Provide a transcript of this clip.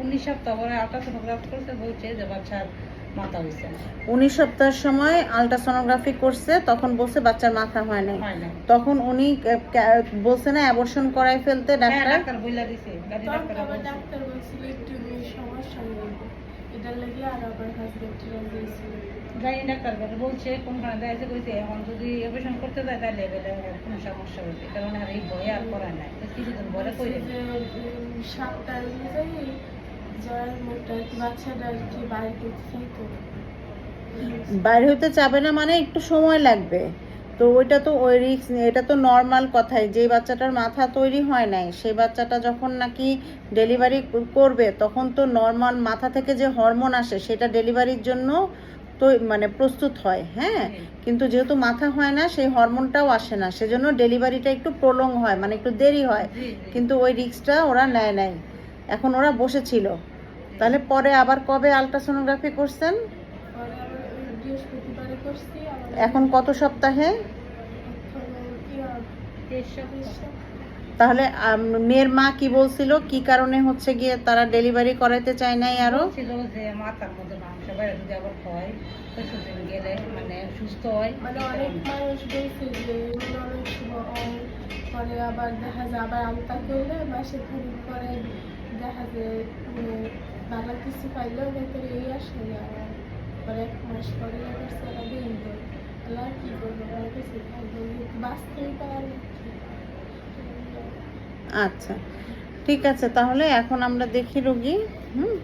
উনিশ সপ্তাহ পরে আল্ট্রাসোনোগ্রাফি করতে বলছে যে বাচ্চার মাথা হয়েছে উনিশ সপ্তাহের সময় আলট্রাসোনোগ্রাফি করছে তখন বলছে বাচ্চার মাথা হয় নাই। না। তখন উনি বলছে না অ্যাবর্শন করাই ফেলতে হ্যাঁ ডাক্তার। ডাক্তার বইলা দিছে গাড়ি ডাক্তার বলছিল একটু সমস্যা আর আবার গাড়ি ডাক্তার বলে বলছে কোনখানে দেখাইছে কইছে এখন যদি অপারেশন করতে যায় তাহলে বলে কোনো সমস্যা হবে কারণ আর এই ভয়ে আর করা নাই। কিছুদিন পরে উম, সাতটার অনুযায়ী জয়ের কি বাচ্চাটা কি বাইরে করতে বাইরে হতে চাবে না মানে একটু সময় লাগবে। তো ওইটা তো ওই রিক্স এটা তো নর্মাল কথাই। যে বাচ্চাটার মাথা তৈরি হয় নাই সেই বাচ্চাটা যখন নাকি ডেলিভারি করবে তখন তো নর্মাল মাথা থেকে যে হরমোন আসে সেটা ডেলিভারির জন্য তো মানে প্রস্তুত হয় হ্যাঁ? কিন্তু যেহেতু মাথা হয় না সেই হরমোনটাও আসে না। সেজন্য ডেলিভারিটা একটু প্রলং হয় মানে একটু দেরি হয়। কিন্তু ওই রিক্সটা ওরা নেয় নাই। এখন ওরা বসেছিল। তাহলে পরে আবার কবে আলট্রাসোনোগ্রাফি করছেন? এখন কত সপ্তাহে। তাহলে মেয়ের মা কি বলছিল? কি কারণে হচ্ছে গিয়ে তারা ডেলিভারি করাইতে চায় নাই আরও? ছিল যে মাথার মধ্যে মাংস বাইরে যদি আবার হয় গেলে মানে সুস্থ হয়। মানে অনেক মানুষ আবার দেখা যায়, আবার আলতা করলে মাসে খানিক পরে দেখা যায় মানে ভালো কিছু পাইলেও ভেতরে এই আসে না। আবার এক মাস পরে আবার দেয় তাহলে আর কি করব? আর কিছু খাইবো বাঁচতেই পারে আচ্ছা ঠিক আছে। তাহলে এখন আমরা দেখি রোগী, হুম?